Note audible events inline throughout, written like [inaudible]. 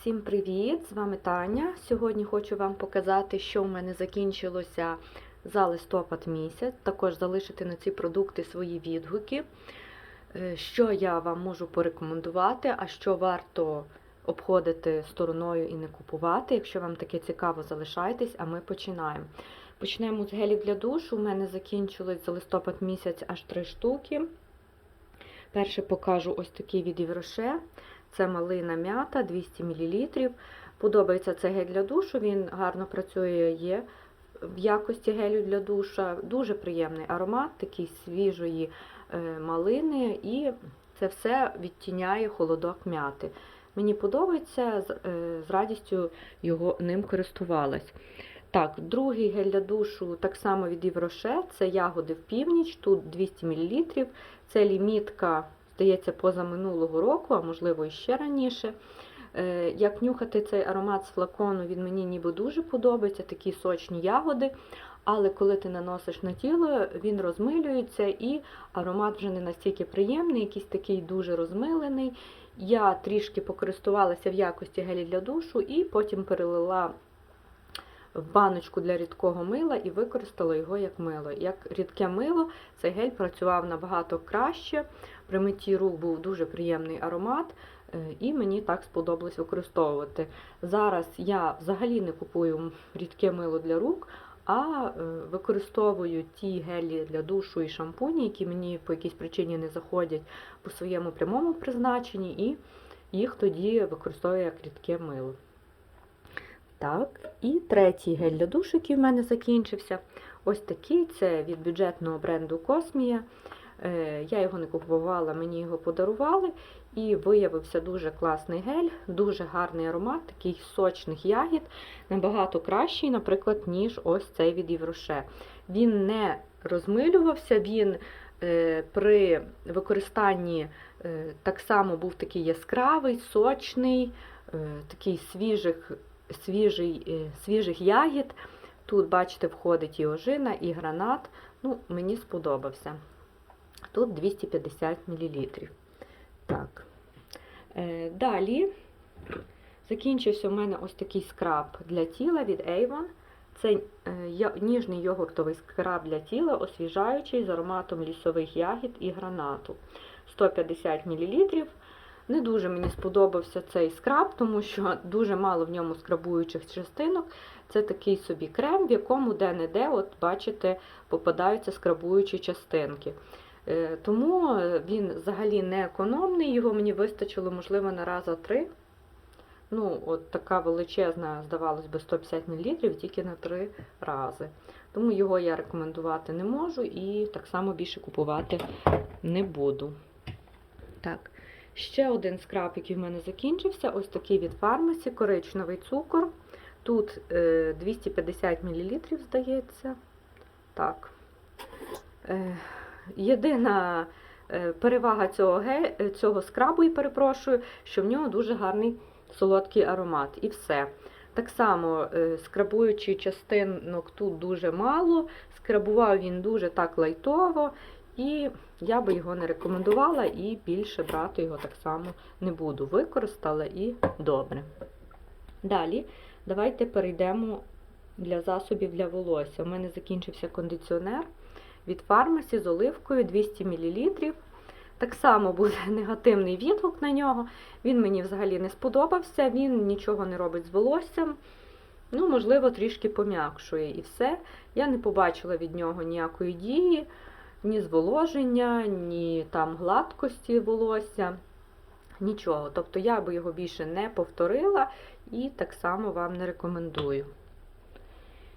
Всім привіт! З вами Таня. Сьогодні хочу вам показати, що в мене закінчилося за листопад місяць. Також залишити на ці продукти свої відгуки, Е, що я вам можу порекомендувати, а що варто обходити стороною і не купувати. Якщо вам таке цікаво, залишайтесь, а ми починаємо. Почнемо з гелів для душу. У мене закінчилось за листопад місяць аж три штуки. Перше покажу ось такий від Євроше. Це малина м'ята 200 мл. Подобається цей гель для душу, він гарно працює є в якості гелю для душа. Дуже приємний аромат, такий свіжої е, малини, і це все відтіняє холодок м'яти. Мені подобається, е, з радістю його ним користувалась. Так, другий гель для душу так само від Євроше, це ягоди в північ, тут 200 мл. Це лімітка, здається, позаминулого року, а можливо і ще раніше. Е, Як нюхати цей аромат з флакону, він мені ніби дуже подобається, такі сочні ягоди. Але коли ти наносиш на тіло, він розмилюється і аромат вже не настільки приємний, якийсь такий дуже розмилений. Я трішки покористувалася в якості гелі для душу і потім перелила в баночку для рідкого мила і використала його як мило. Як рідке мило, цей гель працював набагато краще. При митті рук був дуже приємний аромат, е, і мені так сподобалось використовувати. Зараз я взагалі не купую рідке мило для рук, а е, використовую ті гелі для душу і шампуні, які мені по якійсь причині не заходять по своєму прямому призначенні, і їх тоді використовую як рідке мило. Так, і третій гель для душу, який в мене закінчився. Ось такий це від бюджетного бренду Космія. Е, Я його не купувала, мені його подарували. І виявився дуже класний гель, дуже гарний аромат, такий сочних ягід, набагато кращий, наприклад, ніж ось цей від Євроше. Він не розмилювався, він е, при використанні е, так само був такий яскравий, сочний, такий свіжих, свіжий, свіжих ягід. Тут, бачите, входить і ожина, і гранат. Ну, Мені сподобався. Тут 250 мл. Так. Е, Далі закінчився у мене ось такий скраб для тіла від Avon. Це е, ніжний йогуртовий скраб для тіла, освіжаючий з ароматом лісових ягід і гранату. 150 мл. Не дуже мені сподобався цей скраб, тому що дуже мало в ньому скрабуючих частинок. Це такий собі крем, в якому де-не-де, от бачите, попадаються скрабуючі частинки. Е, Тому е, він взагалі не економний, його мені вистачило, можливо, на раза три. Ну, от така величезна, здавалось би, 150 мл тільки на три рази. Тому його я рекомендувати не можу і так само більше купувати не буду. Так, ще один скраб, який в мене закінчився, ось такий від фармасі, коричневий цукор. Тут е, 250 мл, здається. Так. Єдина е, перевага цього, е, цього скрабу, і перепрошую, що в нього дуже гарний солодкий аромат. І все. Так само е, скрабуючи частинок тут дуже мало, скрабував він дуже так лайтово, і я би його не рекомендувала і більше брати його так само не буду. Використала і добре. Далі давайте перейдемо для засобів для волосся. У мене закінчився кондиціонер від фармасі з оливкою 200 мл. Так само буде [laughs] негативний відгук на нього. Він мені взагалі не сподобався, він нічого не робить з волоссям. Ну, можливо, трішки пом'якшує і все. Я не побачила від нього ніякої дії, ні зволоження, ні там гладкості волосся. Нічого. Тобто я би його більше не повторила і так само вам не рекомендую.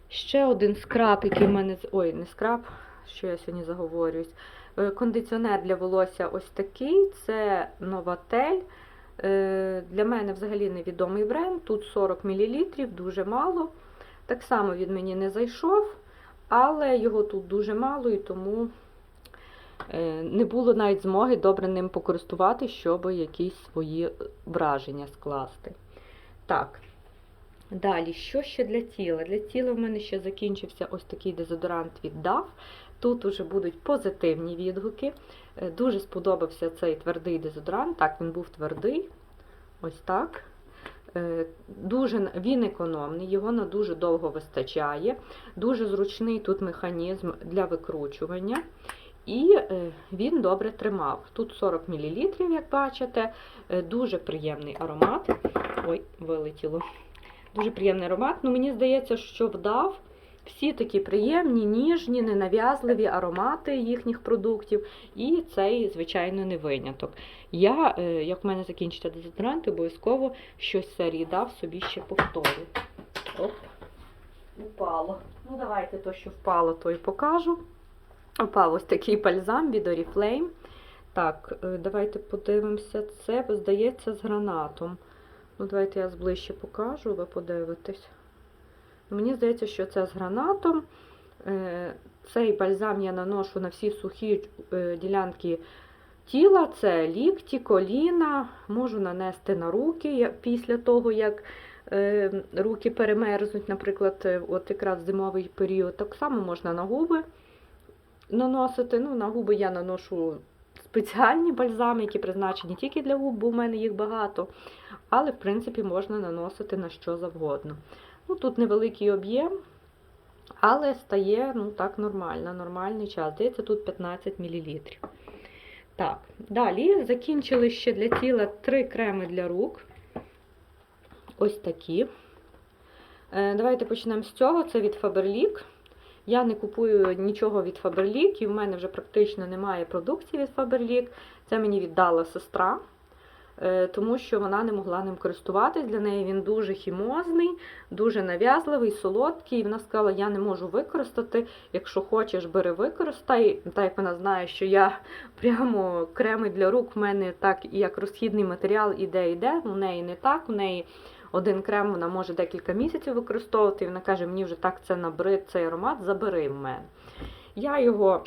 Ще один скраб, який в мене. Ой, не скраб, що я сьогодні заговорююсь. Е, Кондиціонер для волосся ось такий. Це Нователь. Для мене взагалі невідомий бренд. Тут 40 мл, дуже мало. Так само він мені не зайшов, але його тут дуже мало і тому е, не було навіть змоги добре ним покористувати, щоб якісь свої враження скласти. Так. Далі, що ще для тіла? Для тіла в мене ще закінчився ось такий дезодорант від DAF. Тут уже будуть позитивні відгуки. Е, Дуже сподобався цей твердий дезодорант. Так, він був твердий. Ось так. Е, Дуже, він економний, його на дуже довго вистачає. Дуже зручний тут механізм для викручування. І е, він добре тримав. Тут 40 мл, як бачите, дуже приємний аромат. Ой, вилетіло. Дуже приємний аромат. Ну, мені здається, що вдав всі такі приємні, ніжні, ненав'язливі аромати їхніх продуктів. І цей, звичайно, не виняток. Я, е, як в мене закінчиться дезодорант, обов'язково щось серії дав собі ще повторю. Оп, упало. Ну, давайте то, що впало, то і покажу. Опав ось такий бальзам від Oriflame. Так, е, давайте подивимося. Це, здається, з гранатом. Ну, давайте я зближче покажу, ви подивитесь. Мені здається, що це з гранатом. Е, Цей бальзам я наношу на всі сухі е, ділянки тіла, це лікті, коліна. Можу нанести на руки після того, як е, руки перемерзнуть, наприклад, от якраз зимовий період. Так само можна на губи наносити. Ну, на губи я наношу спеціальні бальзами, які призначені тільки для губ, бо в мене їх багато. Але, в принципі, можна наносити на що завгодно. Ну, Тут невеликий об'єм, але стає ну, так нормально, нормальний час. Здається, тут 15 мл. Так, далі закінчили ще для тіла три креми для рук. Ось такі. Е, Давайте почнемо з цього. Це від Faberlic. Я не купую нічого від Faberlic, і в мене вже практично немає продукції від Faberlic. Це мені віддала сестра, тому що вона не могла ним користуватись. Для неї він дуже хімозний, дуже нав'язливий, солодкий. І вона сказала, я не можу використати. Якщо хочеш, бери використай. Так як вона знає, що я [laughs] прямо креми для рук в мене так як розхідний матеріал іде, іде. У неї не так. У неї один крем вона може декілька місяців використовувати, і вона каже, мені вже так це набрид, цей аромат, забери в мене. Я його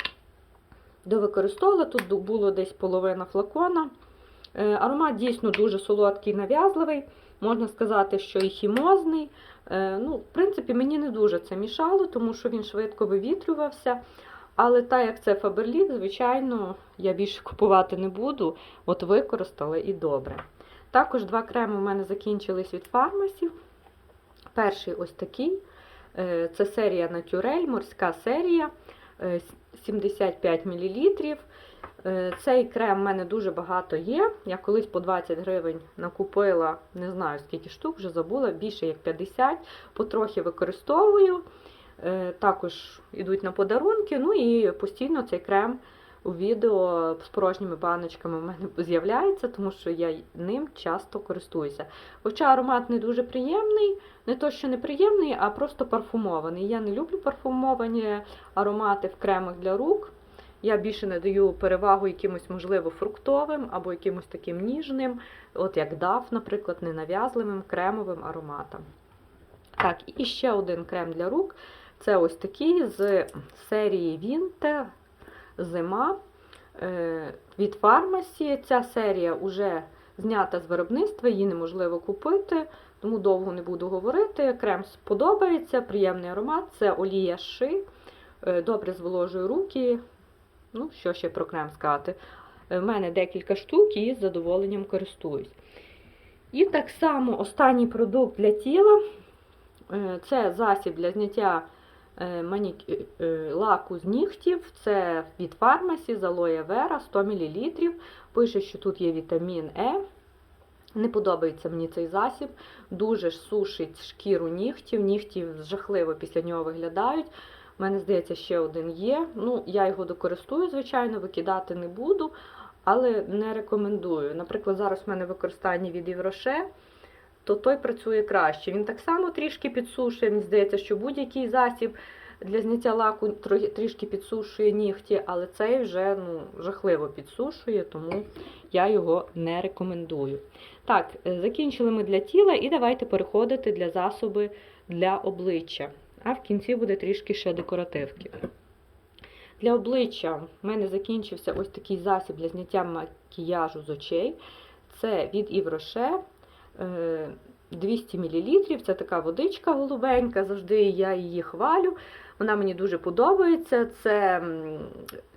довикористовувала, тут було десь половина флакона. Е, Аромат дійсно дуже солодкий, нав'язливий. Можна сказати, що і хімозний. Е, Ну, В принципі, мені не дуже це мішало, тому що він швидко вивітрювався. Але так як це Фаберлік, звичайно, я більше купувати не буду. От використала і добре. Також два креми у мене закінчились від фармасів. Перший ось такий. Е, Це серія Натюрель, морська серія е, 75 мл. Е, Цей крем в мене дуже багато є. Я колись по 20 гривень накупила, не знаю скільки штук, вже забула, більше як 50, потрохи використовую. Е, Також йдуть на подарунки. Ну і постійно цей крем у відео з порожніми баночками в мене [laughs] з'являється, тому що я ним часто користуюся. Хоча аромат не дуже приємний, не то, що неприємний, а просто парфумований. Я не люблю парфумовані аромати в кремах для рук. Я більше надаю перевагу якимось, можливо, фруктовим або якимось таким ніжним, от як дав, наприклад, ненав'язливим кремовим ароматам. Так, і ще один крем для рук. Це ось такий з серії Вінте Зима е, від фармасі. Ця серія вже знята з виробництва, її неможливо купити, тому довго не буду говорити. Крем сподобається, приємний аромат, це олія ши, е, добре зволожує руки. Ну, що ще про крем сказати? У мене декілька штук і з задоволенням користуюсь. І так само останній продукт для тіла е, це засіб для зняття е, е, лаку з нігтів. Це від фармасі з алоє вера 100 мл. Пише, що тут є вітамін Е. Не подобається мені цей засіб. Дуже сушить шкіру нігтів. Нігті жахливо після нього виглядають. У мене, здається, ще один є. Ну, я його докористую, звичайно, викидати не буду, але не рекомендую. Наприклад, зараз в мене використання від Євроше, то той працює краще. Він так само трішки підсушує. Мені здається, що будь-який засіб для зняття лаку трішки підсушує нігті, але цей вже ну, жахливо підсушує, тому я його не рекомендую. Так, е, закінчили ми для тіла, і давайте переходити для засоби для обличчя. А в кінці буде трішки ще декоративки. Для обличчя в мене закінчився ось такий засіб для зняття макіяжу з очей. Це від Івроше 200 мл. Це така водичка голубенька, завжди я її хвалю. Вона мені дуже подобається. Це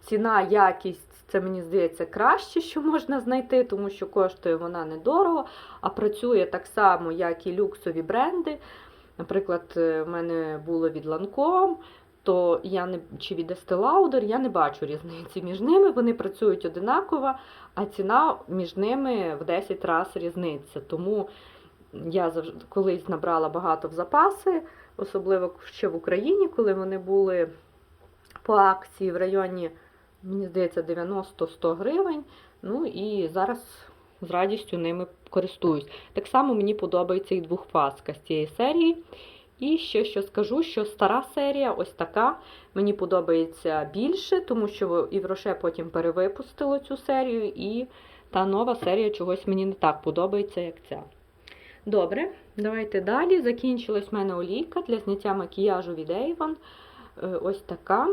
ціна, якість Це мені здається краще, що можна знайти, тому що коштує вона недорого, а працює так само, як і люксові бренди. Наприклад, е, в мене було від Lancome, то я не чи від Estee Lauder, я не бачу різниці між ними. Вони працюють одинаково, а ціна між ними в 10 разів різниця. Тому я завжди колись набрала багато в запаси, особливо ще в Україні, коли вони були по акції в районі, мені здається, 90-100 гривень. Ну і зараз з радістю ними користуюсь. Так само мені подобається і двохфаска з цієї серії. І ще що скажу, що стара серія, ось така, мені подобається більше, тому що і потім перевипустило цю серію, і та нова серія чогось мені не так подобається, як ця. Добре, давайте далі. Закінчилась в мене олійка для зняття макіяжу від Avon. Е, Ось така.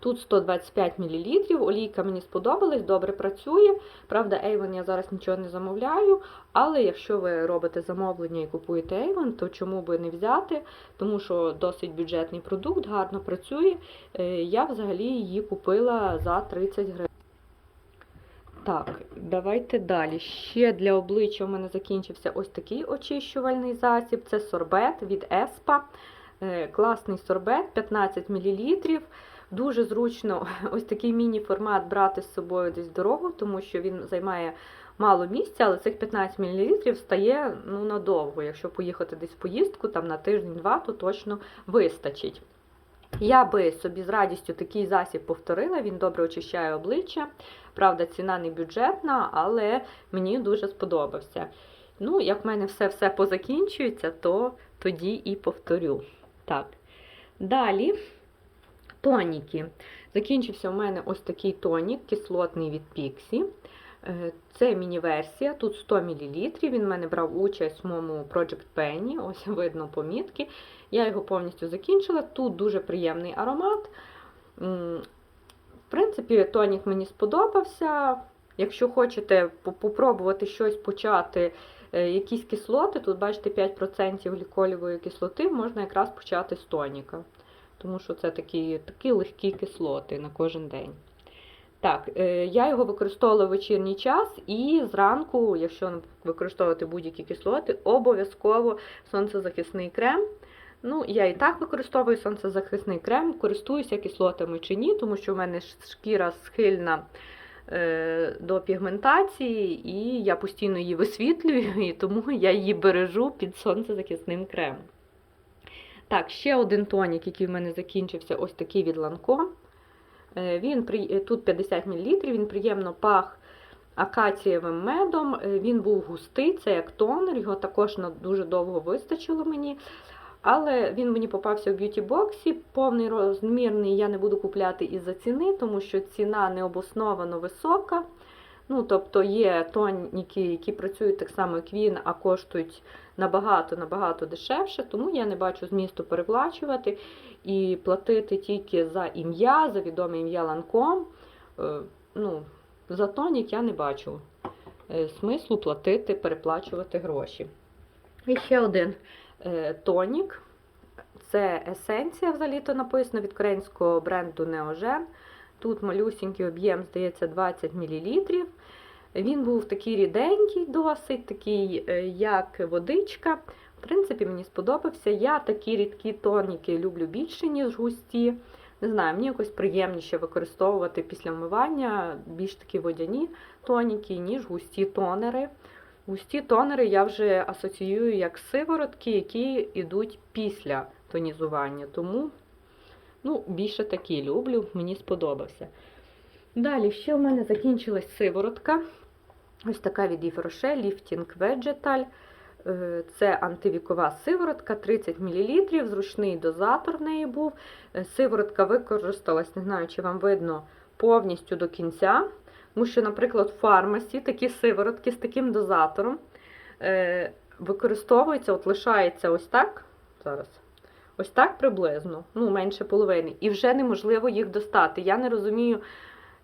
Тут 125 мл. Олійка мені сподобалась, добре працює. Правда, Avon я зараз нічого не замовляю. Але якщо ви робите замовлення і купуєте Avon, то чому би не взяти? Тому що досить бюджетний продукт, гарно працює. Е, Я взагалі її купила за 30 гривень. Так, давайте далі. Ще для обличчя у мене закінчився ось такий очищувальний засіб. Це сорбет від Еспа. Е, Класний сорбет, 15 мл. Дуже зручно [laughs] ось такий міні-формат брати з собою десь в дорогу, тому що він займає мало місця, але цих 15 мл стає ну, надовго. Якщо поїхати десь в поїздку, там на тиждень-два, то точно вистачить. Я би собі з радістю такий засіб повторила, він добре очищає обличчя. Правда, ціна не бюджетна, але мені дуже сподобався. Ну, як в мене все-все позакінчується, то тоді і повторю. Так. Далі тоніки. Закінчився у мене ось такий тонік, кислотний від Pixi. Е, Це міні-версія, тут 100 мл. Він в мене брав участь в моєму Project Penny, ось [laughs] видно помітки. Я його повністю закінчила. Тут дуже приємний аромат. В принципі, тонік мені сподобався. Якщо хочете по- попробувати щось почати, е, якісь кислоти, тут бачите 5% гліколівої кислоти, можна якраз почати з тоніка. Тому що це такі, такі легкі кислоти на кожен день. Так, е, я його використовувала в вечірній час і зранку, якщо використовувати будь-які кислоти, обов'язково сонцезахисний крем. Ну, я і так використовую сонцезахисний крем, користуюся кислотами чи ні, тому що в мене шкіра схильна е, до пігментації, і я постійно її висвітлюю, [laughs] і тому я її бережу під сонцезахисним кремом. Так, ще один тонік, який в мене закінчився, ось такий від Lancome. Е, Він е, тут 50 мл, він приємно пах акацієвим медом. Е, Він був густий, це як тонер, його також дуже довго вистачило мені. Але він мені попався в б'юті-боксі, повний розмірний я не буду купляти із-за ціни, тому що ціна необосновано висока. Ну, тобто є тоніки, які працюють так само, як він, а коштують набагато-набагато дешевше, тому я не бачу змісту переплачувати і платити тільки за ім'я, за відоме ім'я Ланком. Ну, за тонік я не бачу е, смислу платити, переплачувати гроші. І ще один е, тонік. Це есенція, взагалі-то написано від корейського бренду Neogen. Тут малюсінький об'єм, здається, 20 мл. Він був такий ріденький, досить, такий, е, як водичка. В принципі, мені сподобався. Я такі рідкі тоніки люблю більше, ніж густі. Не знаю, мені якось приємніше використовувати після вмивання більш такі водяні тоніки, ніж густі тонери. Густі тонери я вже асоціюю як сиворотки, які йдуть після тонізування. Тому ну, більше такі люблю, мені сподобався. Далі ще у мене закінчилась сиворотка. Ось така від Yves Rocher Lifting Vegetal. Е, Це антивікова сиворотка, 30 мл, зручний дозатор в неї був. Е, Сиворотка використалась, не знаю, чи вам видно, повністю до кінця. Тому що, наприклад, в фармасі такі сиворотки з таким дозатором е, використовуються, от лишається ось так. Зараз. Ось так приблизно, ну, менше половини. І вже неможливо їх достати. Я не розумію,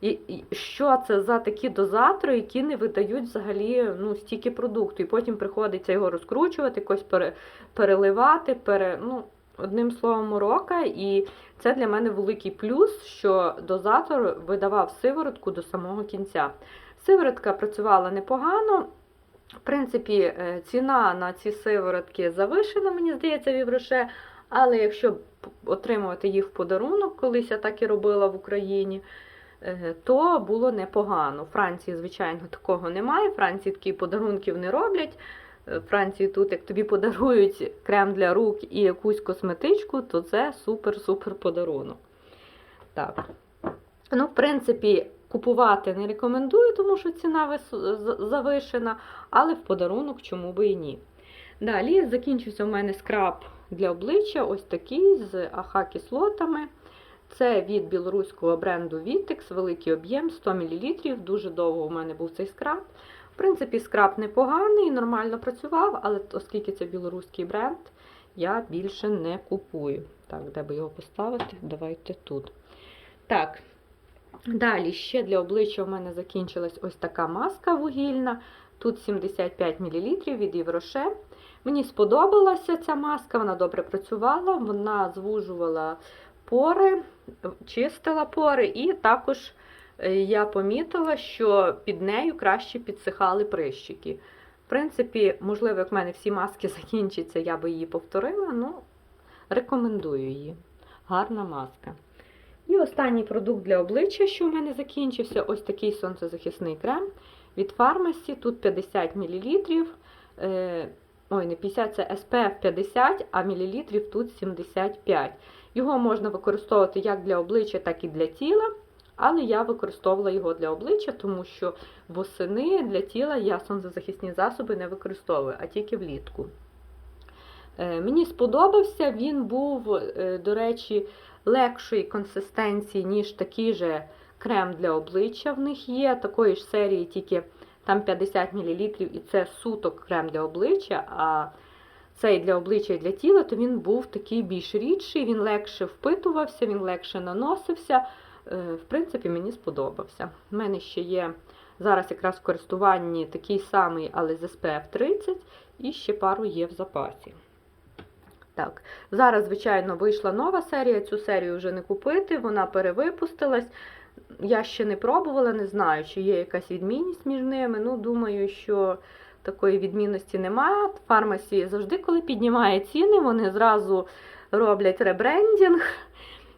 і- що це за такі дозатори, які не видають взагалі ну, стільки продукту. І потім приходиться його розкручувати, якось пере, переливати. Пере, ну, одним словом, морока, і це для мене великий плюс, що дозатор видавав сиворотку до самого кінця. Сиворотка працювала непогано. В принципі, е, ціна на ці сиворотки завишена, мені здається, в Євроше. Але якщо отримувати їх в подарунок, колись я так і робила в Україні, то було непогано. У Франції, звичайно, такого немає. В Франції такі подарунків не роблять. Е, Франції тут, як тобі подарують крем для рук і якусь косметичку, то це супер-супер подарунок. Так. Ну, в принципі, купувати не рекомендую, тому що ціна завишена, але в подарунок чому би і ні. Далі закінчився у мене скраб для обличчя, ось такий з АХ-кислотами. Це від білоруського бренду Vitex, великий об'єм 100 мл. Дуже довго у мене був цей скраб. В принципі, скраб непоганий, нормально працював, але оскільки це білоруський бренд, я більше не купую. Так, де би його поставити? Давайте тут. Так, далі ще для обличчя у мене закінчилась ось така маска вугільна. Тут 75 мл від Євроше. Мені сподобалася ця маска, вона добре працювала, вона звужувала пори, чистила пори, і також е, я помітила, що під нею краще підсихали прищики. В принципі, можливо, як в мене всі маски [laughs] закінчаться, я би її повторила, ну, рекомендую її. Гарна маска. І останній продукт для обличчя, що в мене закінчився, ось такий сонцезахисний крем від Фармасі. Тут 50 мл. Е, ой, не 50, це SPF 50, а мілілітрів тут 75. Його можна використовувати як для обличчя, так і для тіла. Але я використовувала його для обличчя, тому що восени для тіла я сонцезахисні засоби не використовую, а тільки влітку. Е, Мені сподобався, він був, е, до речі, легшої консистенції, ніж такий же крем для обличчя. В них є такої ж серії, тільки там 50 мл, і це суток крем для обличчя. А цей для обличчя і для тіла, то він був такий більш рідший, він легше впитувався, він легше наносився. Е, В принципі, мені сподобався. У мене ще є зараз якраз в користуванні такий самий, але з SPF 30, і ще пару є в запасі. Так, зараз, звичайно, вийшла нова серія. Цю серію вже не купити, вона перевипустилась. Я ще не пробувала, не знаю, чи є якась відмінність між ними. Ну, думаю, що такої відмінності немає. Фармасі завжди, коли піднімає ціни, вони зразу роблять ребрендінг,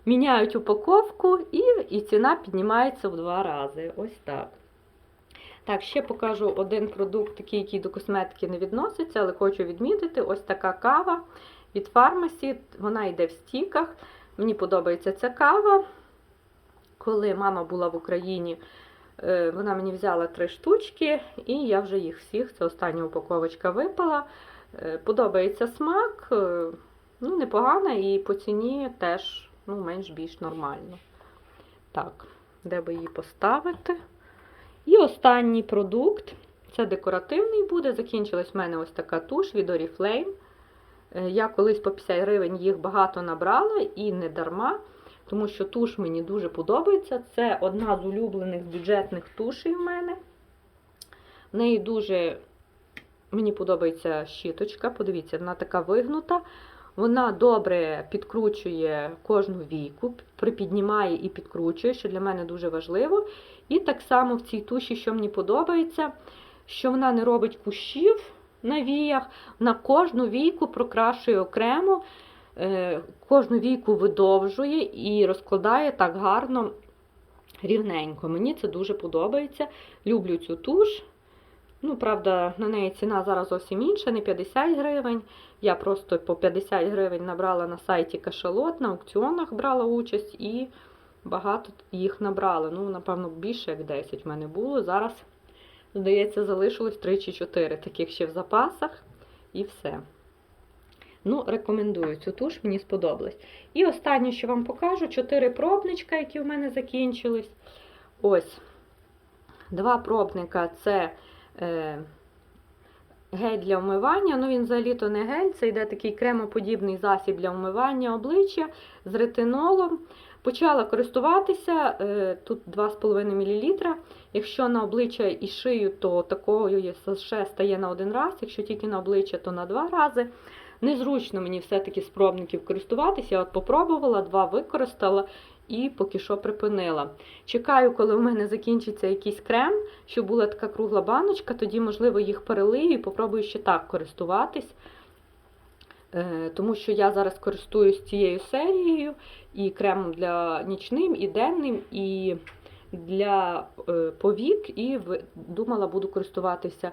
міняють упаковку і, і ціна піднімається в два рази. Ось так. Так, ще покажу один продукт, такий, який до косметики не відноситься, але хочу відмітити: ось така кава від Фармасі. Вона йде в стіках. Мені подобається ця кава. Коли мама була в Україні, вона мені взяла три штучки, і я вже їх всіх, це остання упаковочка випала. Е, Подобається смак, е, ну, непогана, і по ціні теж ну, менш-більш нормально. Так, де би її поставити? І останній продукт це декоративний буде. Закінчилась в мене ось така туш від Oriflame. Е, Я колись по 50 гривень їх багато набрала і не дарма, тому що туш мені дуже подобається. Це одна з улюблених бюджетних тушей в мене. В неї дуже мені подобається щіточка. Подивіться, вона така вигнута. Вона добре підкручує кожну війку, припіднімає і підкручує, що для мене дуже важливо. І так само в цій туші, що мені подобається, що вона не робить кущів на віях, на кожну війку прокрашує окремо, кожну війку видовжує і розкладає так гарно, рівненько. Мені це дуже подобається. Люблю цю туш. Ну, правда, на неї ціна зараз зовсім інша, не 50 гривень. Я просто по 50 гривень набрала на сайті кашалот, на аукціонах брала участь і багато їх набрала. Ну, напевно, більше як 10 в мене було. Зараз, здається, залишилось 3 чи 4 таких ще в запасах, і все. Ну, рекомендую цю туш, мені сподобалось. І останнє, що вам покажу, 4 пробничка, які в мене закінчились. Ось. Два пробника це е, гель для вмивання. Ну, він взагалі-то не гель, це йде такий кремоподібний засіб для вмивання обличчя з ретинолом. Почала користуватися, е, тут 2,5 мл. Якщо на обличчя і шию, то такою саше стає на один раз. Якщо тільки на обличчя, то на два рази. Незручно мені все-таки з пробників користуватися. Я от попробувала, два використала і поки що припинила. Чекаю, коли у мене закінчиться якийсь крем, щоб була така кругла баночка, тоді, можливо, їх перелию і попробую ще так користуватись. Е, Тому що я зараз користуюсь цією серією і кремом для нічним, і денним, і для е, повік, і думала, буду користуватися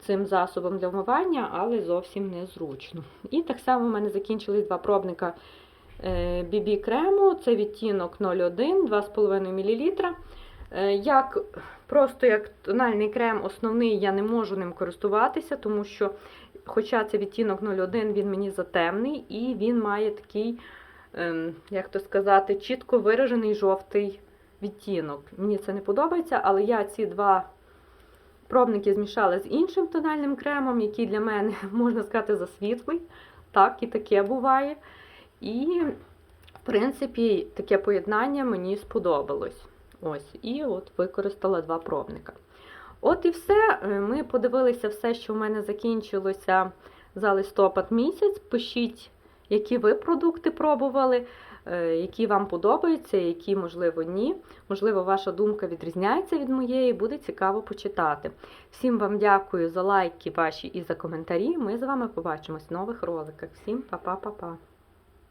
цим засобом для вмивання, але зовсім незручно. І так само в мене закінчились два пробника BB крему, це відтінок 01, 2,5 мл. Е, Як, просто як тональний крем основний, я не можу ним користуватися, тому що, хоча це відтінок 01, він мені затемний, і він має такий, ем, як то сказати, чітко виражений жовтий відтінок. Мені це не подобається, але я ці два пробники змішала з іншим тональним кремом, який для мене, [laughs] можна сказати, засвітлий. Так, і таке буває. І, в принципі, таке поєднання мені сподобалось. Ось, і от використала два пробника. От і все. Е, Ми подивилися все, що в мене закінчилося за листопад місяць. Пишіть, які ви продукти пробували, які вам подобаються, які, можливо, ні. Можливо, ваша думка відрізняється від моєї, буде цікаво почитати. Всім вам дякую за лайки ваші і за коментарі. Ми з вами побачимось в нових роликах. Всім па-па-па-па!